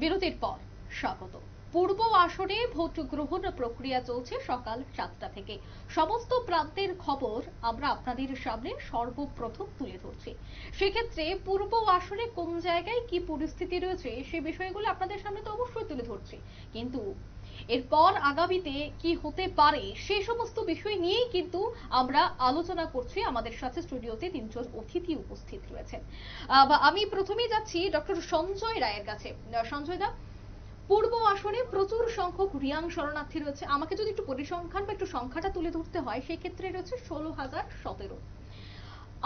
বিরতির পর স্বাগত। পূর্ব আসনে ভোট গ্রহণ প্রক্রিয়া চলছে সকাল সাতটা থেকে। সমস্ত প্রান্তের খবর আমরা আপনাদের সামনে সর্বপ্রথম তুলে ধরছি। সেক্ষেত্রে পূর্ব আসনে কোন জায়গায় কি পরিস্থিতি রয়েছে সে বিষয়গুলো আপনাদের সামনে তো অবশ্যই তুলে ধরছি। কিন্তু এরপর আগামীতে কি হতে পারে সে সমস্ত বিষয় নিয়েই কিন্তু আমরা আলোচনা করছি। আমাদের সাথে স্টুডিওতে তিনজন অতিথি উপস্থিত রয়েছেন। আমি প্রথমেই যাচ্ছি ডক্টর সঞ্জয় রায়ের কাছে। সঞ্জয় দা, পূর্ব আসনে প্রচুর সংখ্যক রিয়াং শরণার্থী রয়েছে। আমাকে যদি একটু পরিসংখ্যান বা একটু সংখ্যাটা তুলে ধরতে হয় সেই ক্ষেত্রে রয়েছে ষোলো হাজার সতেরো।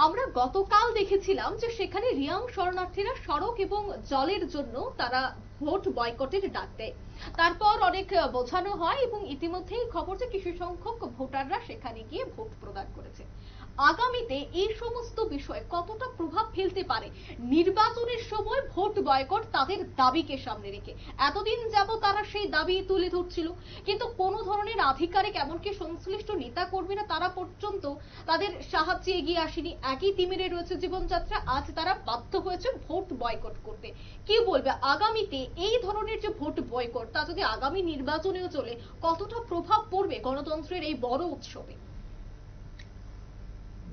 আমরা গতকাল দেখেছিলাম যে সেখানে রিয়াং শরণার্থীরা সড়ক এবং জলের জন্য তারা ভোট বয়কটের ডাক দেয় তারপর অনেক বোঝানো হয় এবং ইতিমধ্যেই খবর যে কিছু সংখ্যক ভোটাররা সেখানে গিয়ে ভোট প্রদান করেছে। আগামীতে এই সমস্ত বিষয়ে কতটা প্রভাব ফেলতে পারে? নির্বাচনের সময় ভোট বয়কট তাদের দাবিকে সামনে রেখে। এতদিন যাব তারা সেই দাবি তুলে ধরছিল। কিন্তু কোনো ধরনের আধিকারিক এমনকি সংশ্লিষ্ট নেতা কর্মীরা তারা পর্যন্ত তাদের সাহায্যে এগিয়ে আসেনি। একই তিমিরে রয়েছে জীবনযাত্রা। আজ তারা বাধ্য হয়েছে ভোট বয়কট করতে। কি বলবে? আগামীতে এই ধরনের যে ভোট বয়কট, তা যদি আগামী নির্বাচনেও চলে, কতটা প্রভাব পড়বে গণতন্ত্রের এই বড় উৎসবে?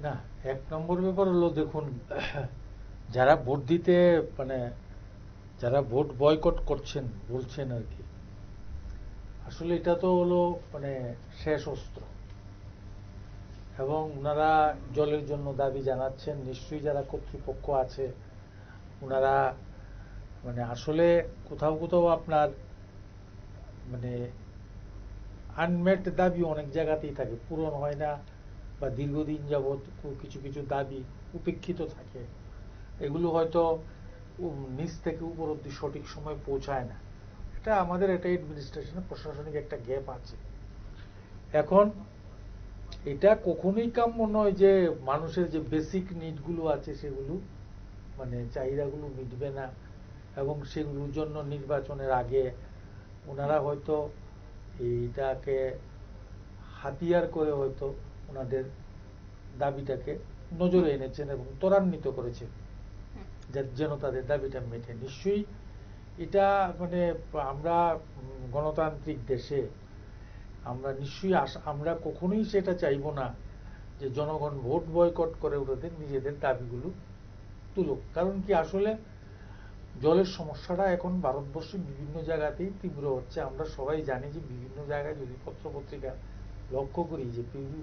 না, এক নম্বর ব্যাপার হলো দেখুন, যারা ভোট দিতে মানে যারা ভোট বয়কট করছেন, বলছেন আর কি, আসলে এটা তো হলো মানে শেষ অস্ত্র। এবং ওনারা জলের জন্য দাবি জানাচ্ছেন, নিশ্চয়ই যারা কর্তৃপক্ষ আছে ওনারা মানে আসলে কোথাও কোথাও আপনার মানে আনমেট দাবি অনেক জায়গাতেই থাকে, পূরণ হয় না। বা দীর্ঘদিন যাবৎ কিছু কিছু দাবি উপেক্ষিত থাকে, এগুলো হয়তো নিচ থেকে উপর অব্দি সঠিক সময় পৌঁছায় না। এটা আমাদের এটা অ্যাডমিনিস্ট্রেশনে প্রশাসনিক একটা গ্যাপ আছে। এখন এটা কখনোই কাম্য নয় যে মানুষের যে বেসিক নিডগুলো আছে সেগুলো মানে চাহিদাগুলো মিটবে না এবং সেগুলোর জন্য নির্বাচনের আগে ওনারা হয়তো এইটাকে হাতিয়ার করে হয়তো ওনাদের দাবিটাকে নজরে এনেছেন এবং ত্বরান্বিত করেছেন। যেন তাদের দাবিটা মেটে। নিশ্চয়ই এটা মানে আমরা গণতান্ত্রিক দেশে আমরা নিশ্চয়ই আমরা কখনোই সেটা চাইব না যে জনগণ ভোট বয়কট করে ওদের নিজেদের দাবিগুলো তুলুক। কারণ কি আসলে জলের সমস্যাটা এখন ভারতবর্ষে বিভিন্ন জায়গাতেই তীব্র হচ্ছে। আমরা সবাই জানি যে বিভিন্ন জায়গায় যদি পত্রপত্রিকা লক্ষ্য করি যে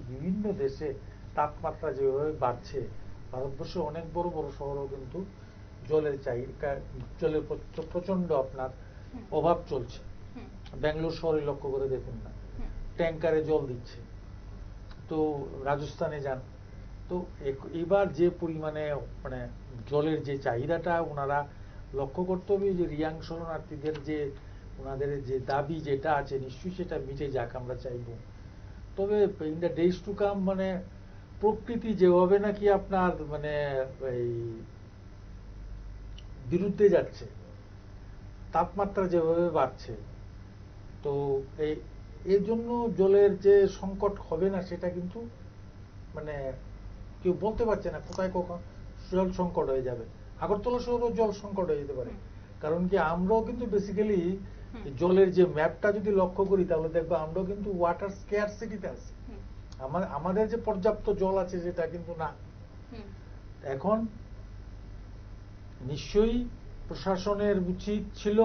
বিভিন্ন দেশে তাপমাত্রা যেভাবে বাড়ছে ভারতবর্ষে অনেক বড় বড় শহরও কিন্তু জলের চাহিদা জলের প্রচণ্ড আপনার অভাব চলছে। ব্যাঙ্গালোর শহরে লক্ষ্য করে দেখুন না। ট্যাঙ্কারে জল দিচ্ছে। তো রাজস্থানে যান। তো এবার যে পরিমাণে মানে জলের যে চাহিদাটা ওনারা লক্ষ্য করতে হবে যে রিয়াং শরণার্থীদের যে ওনাদের যে দাবি যেটা আছে নিশ্চয়ই সেটা মিটে যাক আমরা চাইব। তবে in the days to come মানে প্রকৃতি যেভাবে নাকি আপনার মানে এই বিরুদ্ধে যাচ্ছে তাপমাত্রা যেভাবে বাড়ছে তো এই এর জন্য জলের যে সংকট হবে না সেটা কিন্তু মানে কেউ বলতে পারছে না কোথায় কখন জল সংকট হয়ে যাবে আগরতলা শহরেও জল সংকট হয়ে যেতে পারে কারণ কি আমরাও কিন্তু বেসিক্যালি। জলের যে ম্যাপটা যদি লক্ষ্য করি তাহলে দেখব আমরাও কিন্তু ওয়াটার স্কেয়ার সিটিতে আছি আমাদের যে পর্যাপ্ত জল আছে সেটা কিন্তু না। এখন নিশ্চয়ই প্রশাসনের উচিত ছিল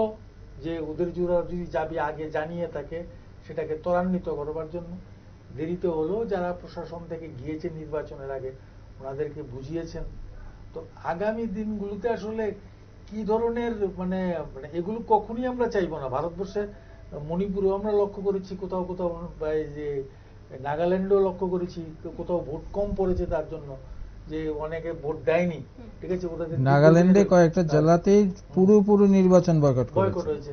যে ওদের জোড়া যদি যাবি আগে জানিয়ে থাকে সেটাকে ত্বরান্বিত করবার জন্য। দেরিতে হলেও যারা প্রশাসন থেকে গিয়েছে নির্বাচনের আগে ওনাদেরকে বুঝিয়েছেন। তো আগামী দিনগুলোতে আসলে কি ধরনের মানে মানে এগুলো কখনই আমরা চাইব না। ভারতবর্ষে মণিপুরেও আমরা লক্ষ্য করেছি কোথাও কোথাও বা যে নাগাল্যান্ডেও লক্ষ্য করেছি কোথাও ভোট কম পড়েছে তার জন্য যে অনেকে ভোট দেয়নি ঠিক আছে ওদের নাগাল্যান্ডে কয়েকটা জেলাতেই পুরোপুরি নির্বাচন বয়কট বয়কট হয়েছে।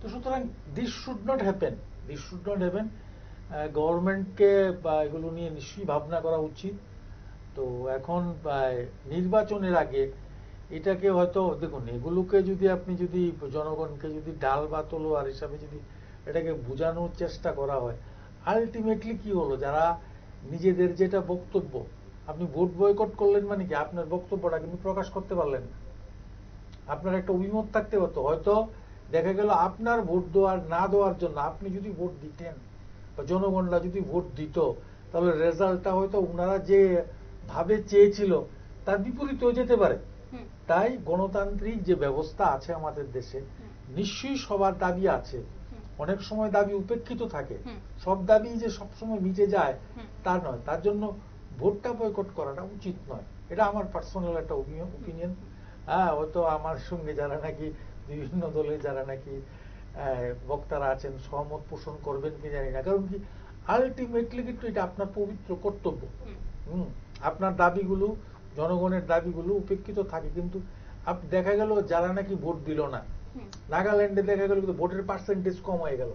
তো সুতরাং this should not happen this should not happen গভর্নমেন্টকে বা এগুলো নিয়ে নিশ্চয়ই ভাবনা করা উচিত। তো এখন নির্বাচনের আগে এটাকে হয়তো, দেখুন, এগুলোকে যদি আপনি যদি জনগণকে যদি ডাল বা তলোয়ার হিসাবে যদি এটাকে বোঝানোর চেষ্টা করা হয় আলটিমেটলি কি হলো? যারা নিজেদের যেটা বক্তব্য, আপনি ভোট বয়কট করলেন মানে কি? আপনার বক্তব্যটা কিন্তু প্রকাশ করতে পারলেন না। আপনার একটা অভিমত থাকতে পারতো। হয়তো দেখা গেল আপনার ভোট দেওয়ার, না দেওয়ার জন্য আপনি যদি ভোট দিতেন বা জনগণরা যদি ভোট দিত, তাহলে রেজাল্টটা হয়তো ওনারা যে ভাবে চেয়েছিল, তার বিপরীতেও যেতে পারে। তাই গণতান্ত্রিক যে ব্যবস্থা আছে আমাদের দেশে নিশ্চয়ই সবার দাবি আছে। অনেক সময় দাবি উপেক্ষিত থাকে। সব দাবি যে সবসময় মিটে যায় তা নয়। তার জন্য ভোটটা বয়কট করাটা উচিত নয়। এটা আমার পার্সোনাল একটা ওপিনিয়ন হ্যাঁ হয়তো আমার সঙ্গে যারা নাকি বিভিন্ন দলে যারা নাকি বক্তারা আছেন সহমত পোষণ করবেন কি জানি না। কারণ কি আলটিমেটলি কিন্তু এটা আপনার পবিত্র কর্তব্য। হুম, আপনার দাবিগুলো জনগণের দাবিগুলো উপেক্ষিত থাকে কিন্তু আপ দেখা গেল যারা নাকি ভোট দিল না। নাগাল্যান্ডে দেখা গেল কিন্তু ভোটের পার্সেন্টেজ কম হয়ে গেল।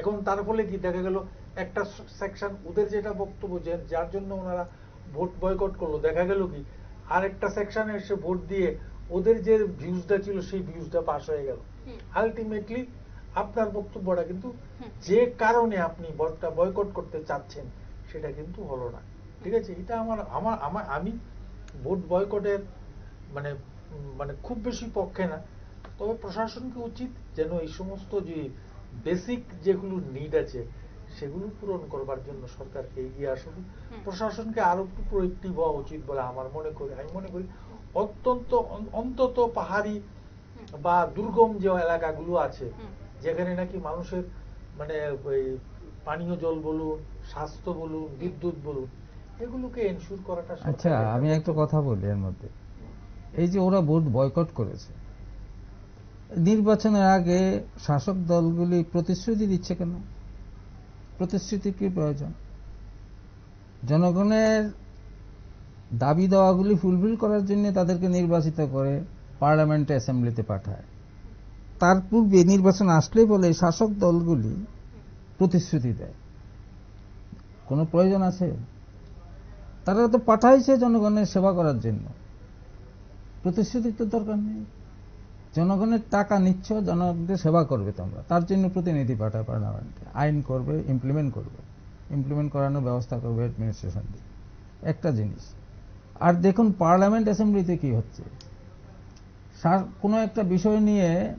এখন তার ফলে কি দেখা গেল একটা সেকশন ওদের যেটা বক্তব্য যে যার জন্য ওনারা ভোট বয়কট করল দেখা গেল কি আর একটা সেকশনে এসে ভোট দিয়ে ওদের যে ভিউজটা ছিল সেই ভিউজটা পাস হয়ে গেল। আলটিমেটলি আপনার বক্তব্যটা কিন্তু যে কারণে আপনি ভোটটা বয়কট করতে চাচ্ছেন সেটা কিন্তু হলো না। ঠিক আছে? এটা আমার আমার আমার আমি ভোট বয়কটের মানে মানে খুব বেশি পক্ষে না। তবে প্রশাসনকে উচিত যেন এই সমস্ত যে বেসিক যেগুলো নিড আছে সেগুলো পূরণ করবার জন্য সরকারকে এগিয়ে আসুন প্রশাসনকে আরও একটু প্রয়োগটিভ হওয়া উচিত বলে আমার মনে করি। আমি মনে করি অত্যন্ত অন্তত পাহাড়ি বা দুর্গম যে এলাকাগুলো আছে যেখানে নাকি মানুষের মানে ওই পানীয় জল বলুন স্বাস্থ্য বলুন বিদ্যুৎ বলুন এগুলোকে এনশিওর করাটা আচ্ছা আমি একটা কথা বলি এর মধ্যে। এই যে ওরা ভোট বয়কট করেছে নির্বাচনের আগে শাসক দলগুলি প্রতিশ্রুতি দিচ্ছে কেন? প্রতিশ্রুতির কি প্রয়োজন? জনগণের দাবি দেওয়াগুলি ফুলফিল করার জন্য তাদেরকে নির্বাচিত করে পার্লামেন্টে অ্যাসেম্বলিতে পাঠায়। তার পূর্বে নির্বাচন আসলেই বলে শাসক দলগুলি প্রতিশ্রুতি দেয়। কোনো প্রয়োজন আছে? তারা তো পাঠাইছে জনগণের সেবা করার জন্য। প্রতিশ্রুতির তো দরকার নেই। জনগণের টাকা নিচ্ছ, জনগণকে সেবা করবে তোমরা। তার জন্য প্রতিনিধি পাঠায় পার্লামেন্টে। আইন করবে ইমপ্লিমেন্ট করবে। ইমপ্লিমেন্ট করানোর ব্যবস্থা করবে অ্যাডমিনিস্ট্রেশন দিয়ে। একটা জিনিস। আর দেখুন, পার্লামেন্ট অ্যাসেম্বলিতে কি হচ্ছে? কোনো একটা বিষয় নিয়ে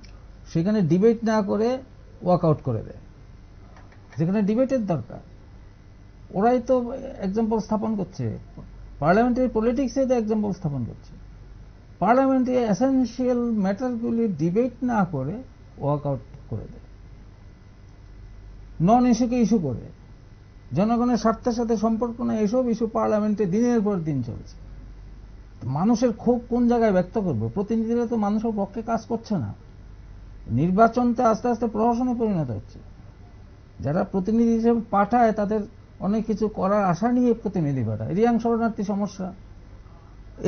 সেখানে ডিবেট না করে ওয়াকআউট করে দেয়। যেখানে ডিবেটের দরকার। ওরাই তো এক্সাম্পল স্থাপন করছে। পার্লামেন্টারি পলিটিক্সে তো এক্সাম্পল স্থাপন করছে। পার্লামেন্টে এসেন্সিয়াল ম্যাটারগুলি ডিবেট না করে ওয়াকআউট করে দেয়। নন ইস্যুকে ইস্যু করে। জনগণের স্বার্থের সাথে সম্পর্ক না, এসব ইস্যু পার্লামেন্টে দিনের পর দিন চলছে। মানুষের ক্ষোভ কোন জায়গায় ব্যক্ত করবে? প্রতিনিধিরা তো মানুষের পক্ষে কাজ করছে না। নির্বাচনটা আস্তে আস্তে প্রহসনে পরিণত হচ্ছে। যারা প্রতিনিধি হিসেবে পাঠায় তাদের অনেক কিছু করার আশা নিয়ে প্রতিনিধি পাঠায়। রিয়াং শরণার্থী সমস্যা।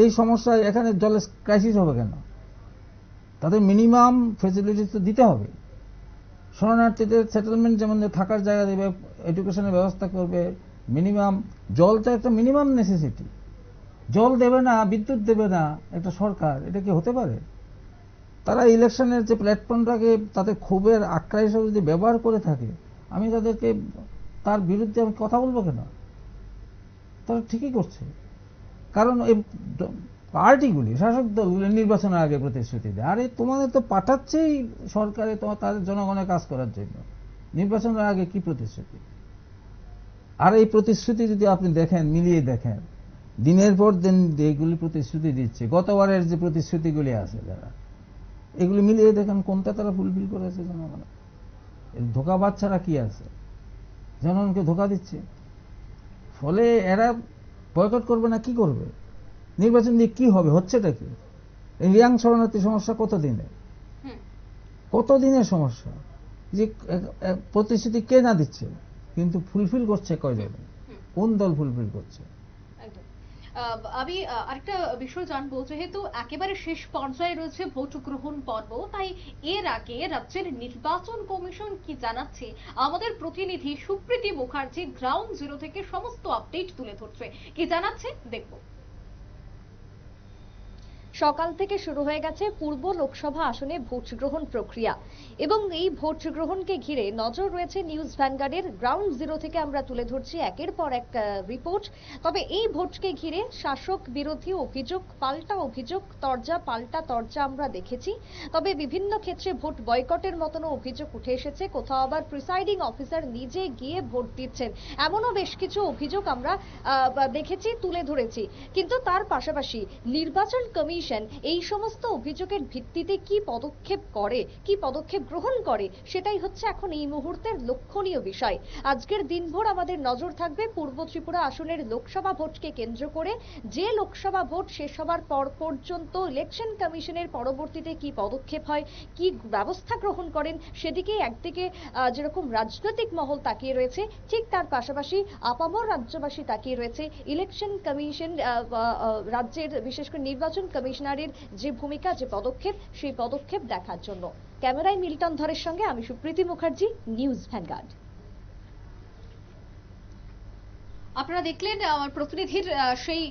এই সমস্যা এখানে জলের ক্রাইসিস হবে কেন? তাদের মিনিমাম ফেসিলিটিস তো দিতে হবে। শরণার্থীদের সেটেলমেন্ট যেমন থাকার জায়গা দেবে এডুকেশনের ব্যবস্থা করবে মিনিমাম জলটা একটা মিনিমাম নেসেসিটি জল দেবে না, বিদ্যুৎ দেবে না, একটা সরকার, এটা কি হতে পারে? তারা ইলেকশনের যে প্ল্যাটফর্মটাকে তাদের ক্ষোভের আক্রাই হিসেবে যদি ব্যবহার করে থাকে, আমি তাদেরকে তার বিরুদ্ধে আমি কথা বলব কেন? তারা ঠিকই করছে। কারণ এই পার্টিগুলি, শাসক দলগুলি নির্বাচনের আগে প্রতিশ্রুতি দেয়। আরে, তোমাদের তো পাঠাচ্ছেই সরকারে তোমার, তাদের জনগণের কাজ করার জন্য। নির্বাচনের আগে কি প্রতিশ্রুতি? আর এই প্রতিশ্রুতি যদি আপনি দেখেন, মিলিয়ে দেখেন, দিনের পর দিন যেগুলি প্রতিশ্রুতি দিচ্ছে, গতবারের যে প্রতিশ্রুতিগুলি আছে যারা, এগুলি মিলিয়ে দেখেন কোনটা তারা ফুলফিল করেছে জনগণ ধোকা বাচ্চারা কি আছে? জনগণকে ধোকা দিচ্ছে। ফলে এরা বয়কট করবে না কি করবে? নির্বাচন দিয়ে কি হবে হচ্ছেটা কি? রিয়াং শরণার্থী সমস্যা কত দিনে কত দিনের সমস্যা? যে প্রতিশ্রুতি কে না দিচ্ছে? কিন্তু ফুলফিল করছে কয়জন। কোন দল ফুলফিল করছে? আমি আরেকটা বিষয় জানব, যেহেতু একেবারে শেষ পর্যায়ে রয়েছে ভোট গ্রহণ পর্ব, তাই এর আগে রাজ্যের নির্বাচন কমিশন কি জানাচ্ছে? আমাদের প্রতিনিধি সুপ্রীতি মুখার্জি, গ্রাউন্ড জিরো থেকে সমস্ত আপডেট তুলে ধরছে। কি জানাচ্ছে? দেখব। সকাল থেকে শুরু হয়ে গেছে পূর্ব লোকসভা আসনে ভোট গ্রহণ প্রক্রিয়া। এবং এই ভোট গ্রহণকে ঘিরে নজর রয়েছে নিউজ ভ্যানগার্ডের। গ্রাউন্ড জিরো থেকে আমরা তুলে ধরছি একের পর এক রিপোর্ট। তবে এই ভোটকে ঘিরে শাসক বিরোধী অভিযোগ, পাল্টা অভিযোগ, তরজা, পাল্টা তরজা আমরা দেখেছি। তবে বিভিন্ন ক্ষেত্রে ভোট বয়কটের মতনও অভিযোগ উঠে এসেছে। কোথাও আবার প্রিসাইডিং অফিসার নিজে গিয়ে ভোট দিচ্ছেন। এমনও বেশ কিছু অভিযোগ আমরা দেখেছি, তুলে ধরেছি। কিন্তু তার পাশাপাশি নির্বাচন কমিশন এই সমস্ত অভিযোগের ভিত্তিতে কি পদক্ষেপ করে, কি পদক্ষেপ গ্রহণ করে, সেটাই হচ্ছে এখন এই মুহূর্তের লক্ষণীয় বিষয়। আজকের দিনভর আমাদের নজর থাকবে পূর্ব ত্রিপুরা আসনের লোকসভা ভোটকে কেন্দ্র করে, যে লোকসভা ভোট শেষ হবার পর পর্যন্ত ইলেকশন কমিশনের পরবর্তীতে কি পদক্ষেপ হয়, কি ব্যবস্থা গ্রহণ করেন, সেদিকে একদিকে যেরকম রাজনৈতিক মহল তাকিয়ে রয়েছে, ঠিক তার পাশাপাশি আপামর রাজ্যবাসী তাকিয়ে রয়েছে। ইলেকশন কমিশন রাজ্যের বিশেষ করে নির্বাচন কমিশনারের যে ভূমিকা, যে পদক্ষেপ, সেই পদক্ষেপ দেখার জন্য। ক্যামেরায় মিল্টন ধরের সঙ্গে আমি সুপ্রীতি মুখার্জি, নিউজ ভ্যানগার্ড। আপনারা দেখলেন আমার প্রতিনিধির সেই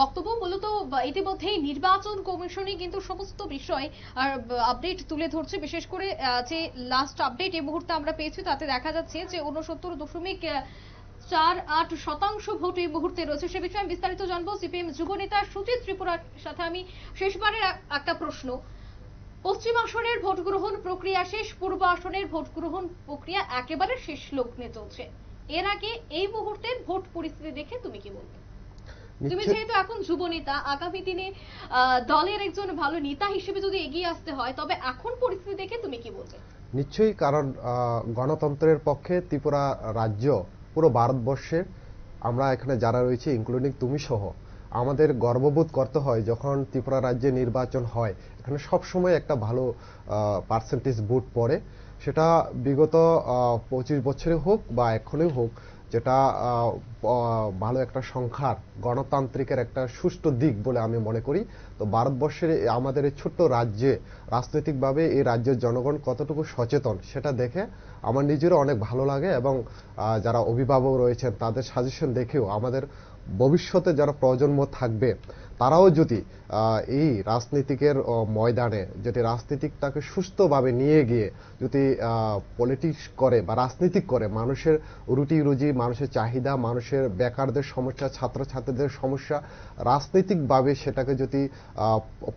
বক্তব্য মূলত ইতিমধ্যেই নির্বাচন কমিশনই কিন্তু সমস্ত বিষয়, আর আপডেট তুলে ধরছে। বিশেষ করে যে লাস্ট আপডেট এই মুহূর্তে আমরা পেয়েছি, তাতে দেখা যাচ্ছে যে উনসত্তর দশমিক চার আট শতাংশ ভোট এই মুহূর্তে রয়েছে। সে বিষয়ে আমি বিস্তারিত জানব। সিপিএম যুব নেতা সুজিত ত্রিপুরার সাথে আমি শেষবারের একটা প্রশ্ন। পশ্চিম আসনের ভোট গ্রহণ প্রক্রিয়া শেষ পূর্ব আসনের ভোট গ্রহণ প্রক্রিয়া একেবারে শেষ লগ্নে চলছে। এর আগে এই মুহূর্তের ভোট পরিস্থিতি দেখে তুমি কি বলবে? তুমি যেহেতু এখন যুব নেতা আগামী দিনে আহ, দলের একজন ভালো নেতা হিসেবে যদি এগিয়ে আসতে হয় তবে এখন পরিস্থিতি দেখে তুমি কি বলবে? নিশ্চয়ই কারণ আহ, গণতন্ত্রের পক্ষে ত্রিপুরা রাজ্য পুরো ভারতবর্ষের আমরা এখানে যারা রয়েছে ইনক্লুডিং তুমি সহ, আমাদের গর্ববোধ করতে হয় যখন ত্রিপুরা রাজ্যে নির্বাচন হয়। এখানে সবসময় একটা ভালো পার্সেন্টেজ ভোট পড়ে। সেটা বিগত পঁচিশ বছরে হোক বা এখনই হোক যেটা ভালো একটা সংখ্যার, গণতান্ত্রিকের একটা সুষ্ঠু দিক বলে আমি মনে করি। তো ভারতবর্ষের আমাদের এই ছোট্ট রাজ্যে, রাজনৈতিকভাবে এই রাজ্যের জনগণ কতটুকু সচেতন সেটা দেখে আমার নিজেরও অনেক ভালো লাগে এবং যারা অভিভাবক রয়েছেন তাদের সাজেশন দেখেও আমাদের ভবিষ্যতে যারা প্রজন্ম থাকবে তারাও যদি এই রাজনীতিকের ময়দানে যদি রাজনীতিকটাকে সুস্থভাবে নিয়ে গিয়ে যদি পলিটিক্স করে বা রাজনীতিক করে, মানুষের রুটি রুজি মানুষের চাহিদা, মানুষের বেকারদের সমস্যা, ছাত্রছাত্রীদের সমস্যা, রাজনৈতিকভাবে সেটাকে যদি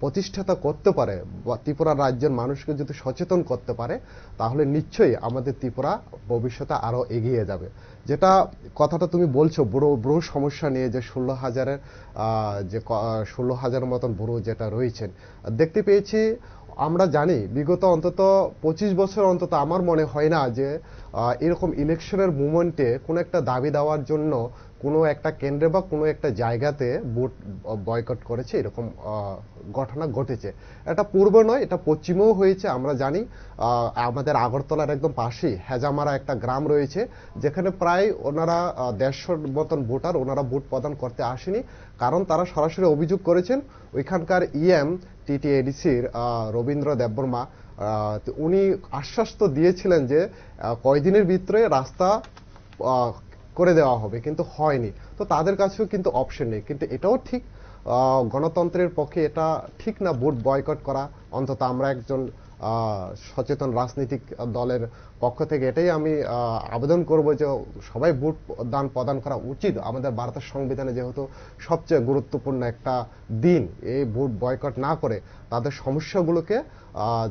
প্রতিষ্ঠাতা করতে পারে বা ত্রিপুরা রাজ্যের মানুষকে যদি সচেতন করতে পারে, তাহলে নিশ্চয়ই আমাদের ত্রিপুরা ভবিষ্যতে আরও এগিয়ে যাবে। যেটা কথাটা তুমি বলছো, বুড়ো বুড়ো সমস্যা নিয়ে যে ষোলো হাজারের যে ষোলো হাজার মতন বুড়ো যেটা রয়েছেন। দেখতে পেয়েছি, আমরা জানি বিগত অন্তত পঁচিশ বছর অন্তত আমার মনে হয় না যে এরকম ইলেকশনের মুভমেন্টে কোনো একটা দাবি দেওয়ার জন্য কোনো একটা কেন্দ্রে বা কোনো একটা জায়গাতে ভোট বয়কট করেছে এরকম ঘটনা ঘটেছে। এটা পূর্ব নয় এটা পশ্চিমেও হয়েছে আমরা জানি। আমাদের আগরতলার একদম পাশেই হেজামারা একটা গ্রাম রয়েছে যেখানে প্রায় ওনারা আহ, দেড়শোর মতন ভোটার ওনারা ভোট প্রদান করতে আসেনি কারণ তারা সরাসরি অভিযোগ করেছেন ওইখানকার ইএম টিটিএডিসির রবীন্দ্র দেববর্মা উনি আশ্বাস তো দিয়েছিলেন যে কয়দিনের ভিতরে রাস্তা করে দেওয়া হবে, কিন্তু হয়নি। তো তাদের কাছেও কিন্তু অপশন নেই, কিন্তু এটাও ঠিক। গণতন্ত্রের পক্ষে এটা ঠিক না, ভোট বয়কট করা। অন্তত আমরা একজন সচেতন রাজনৈতিক দলের পক্ষ থেকে এটাই আমি আবেদন করব যে সবাই ভোট দান প্রদান করা উচিত। আমাদের ভারতের সংবিধানে যেহেতু সবচেয়ে গুরুত্বপূর্ণ একটা দিন এই ভোট বয়কট না করে তাদের সমস্যাগুলোকে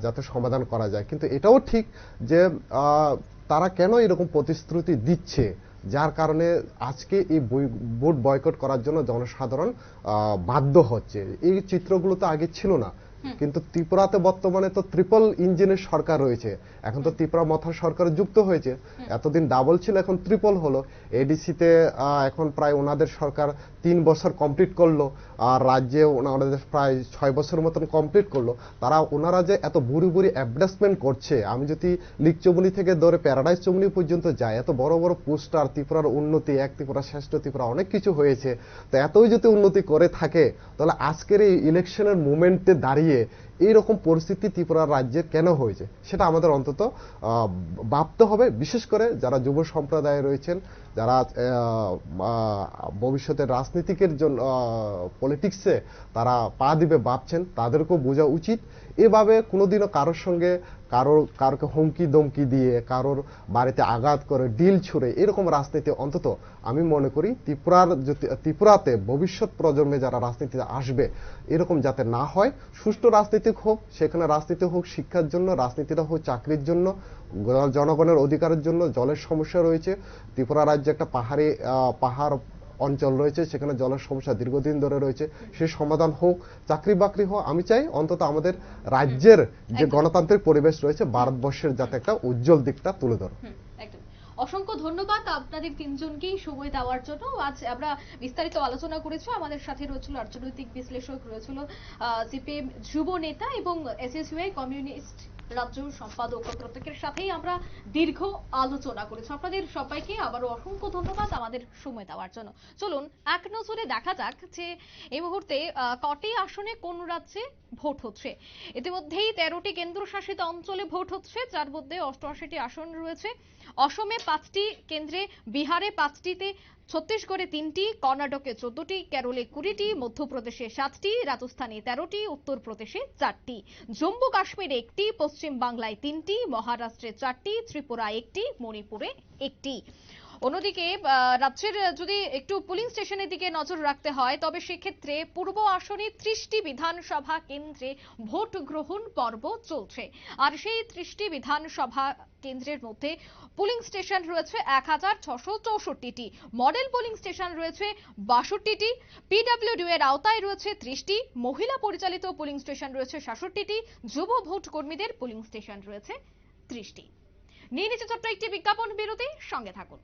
যাতে সমাধান করা যায়। কিন্তু এটাও ঠিক যে তারা কেন এরকম প্রতিশ্রুতি দিচ্ছে? যার কারণে আজকে এই ভোট বয়কট করার জন্য জনসাধারণ বাধ্য হচ্ছে। এই চিত্রগুলো তো আগে ছিল না। কিন্তু ত্রিপুরাতে বর্তমানে তো ট্রিপল ইঞ্জিনের সরকার রয়েছে। এখন তো ত্রিপুরা মথার সরকার যুক্ত হয়েছে। এতদিন ডাবল ছিল এখন ট্রিপল হলো। এডিসিতে এখন প্রায় ওনাদের সরকার তিন বছর কমপ্লিট করল। আর রাজ্যে ওনাদের প্রায় ছয় বছরের মতন কমপ্লিট করল, তারা ওনারা যে এত বুড়ি বুড়ি অ্যাডভার্টাইজমেন্ট করছে, আমি যদি লিকচমুনি থেকে ধরে প্যারাডাইজ চমুনি পর্যন্ত যাই, এত বড় বড় পোস্টার, ত্রিপুরার উন্নতি, এক ত্রিপুরা শ্রেষ্ঠ ত্রিপুরা, অনেক কিছু হয়েছে। তো এতই যদি উন্নতি করে থাকে, তাহলে আজকের এই ইলেকশনের মুমেন্টে দাঁড়িয়ে এইরকম পরিস্থিতি ত্রিপুরা রাজ্যের কেন হয়েছে? সেটা আমাদের অন্তত ভাবতে হবে। বিশেষ করে যারা যুব সম্প্রদায় রয়েছেন, যারা ভবিষ্যতের রাজনীতিকের জন্য পলিটিক্সে তারা পা দিবে, ভাবছেন, তাদেরকেও বোঝা উচিত। এভাবে কোনোদিনও কারোর সঙ্গে কারোর, কারোকে হুমকি দমকি দিয়ে, কারোর বাড়িতে আঘাত করে, ডিল ছুড়ে, এরকম রাজনীতি অন্তত আমি মনে করি ত্রিপুরার ত্রিপুরাতে ভবিষ্যৎ প্রজন্মে যারা রাজনীতিতে আসবে, এরকম যাতে না হয়, সুষ্ঠু রাজনীতি হোক, সেখানে রাজনীতি হোক, শিক্ষার জন্য রাজনীতিটা হোক, চাকরির জন্য জনগণের অধিকারের জন্য, জলের সমস্যা রয়েছে, ত্রিপুরা রাজ্যে একটা পাহাড়ি পাহাড় অঞ্চল রয়েছে সেখানে জলের সমস্যা দীর্ঘদিন ধরে রয়েছে। সে সমাধান হোক চাকরি বাকরি হোক আমি চাই অন্তত আমাদের রাজ্যের যে গণতান্ত্রিক পরিবেশ রয়েছে ভারতবর্ষের যাতে একটা উজ্জ্বল দিকটা তুলে ধরো। অসংখ্য ধন্যবাদ আপনাদের তিনজনকেই সময় দেওয়ার জন্য। আজ আমরা বিস্তারিত আলোচনা করেছি। আমাদের সাথে রয়েছিল অর্থনৈতিক বিশ্লেষক রয়েছিল সিপিএম যুব নেতা এবং এসএসইউআই কমিউনিস্ট রাজ্য সম্পাদক প্রত্যেকের সাথেই আমরা দীর্ঘ আলোচনা করেছি। আপনাদের সবাইকে আবারও অসংখ্য ধন্যবাদ আমাদের সময় দেওয়ার জন্য। চলুন, এক নজরে দেখা যাক যে এই মুহূর্তে কটি আসনে কোন রাজ্যে ভোট হচ্ছে। ইতিমধ্যেই তেরোটি কেন্দ্রশাসিত অঞ্চলে ভোট হচ্ছে, যার মধ্যে অষ্টআশিটি আসন রয়েছে। অসমে পাঁচটি, কেন্দ্রে বিহারে পাঁচটিতে ছত্তিশগড়ে তিনটি, কর্ণাটকে চোদ্দটি, কেরলে কুড়িটি, মধ্যপ্রদেশে সাতটি, রাজস্থানে তেরোটি, উত্তরপ্রদেশে চারটি। জম্মু কাশ্মীরে একটি পশ্চিম বাংলায় তিনটি, মহারাষ্ট্রে চারটি, ত্রিপুরা একটি, মণিপুরে একটি। অন্যদিকে রাজ্যের যদি একটু পুলিং স্টেশনের দিকে নজর রাখতে হয়, তবে সেক্ষেত্রে পূর্ব আসনে ত্রিশটি বিধানসভা কেন্দ্রে ভোট গ্রহণ পর্ব চলছে। আর সেই ত্রিশটি বিধানসভা কেন্দ্রের মধ্যে পুলিং স্টেশন রয়েছে এক হাজার ছশো মডেল পুলিং স্টেশন রয়েছে বাষট্টিটি, পিডব্লিউডি এর আওতায় রয়েছে ত্রিশটি, মহিলা পরিচালিত পুলিং স্টেশন রয়েছে সাতষট্টিটি, যুব ভোট কর্মীদের পুলিং স্টেশন রয়েছে ত্রিশটি। নিয়ে নিচ্ছে ছোট্ট একটি বিজ্ঞাপন বিরতি, সঙ্গে থাকুন।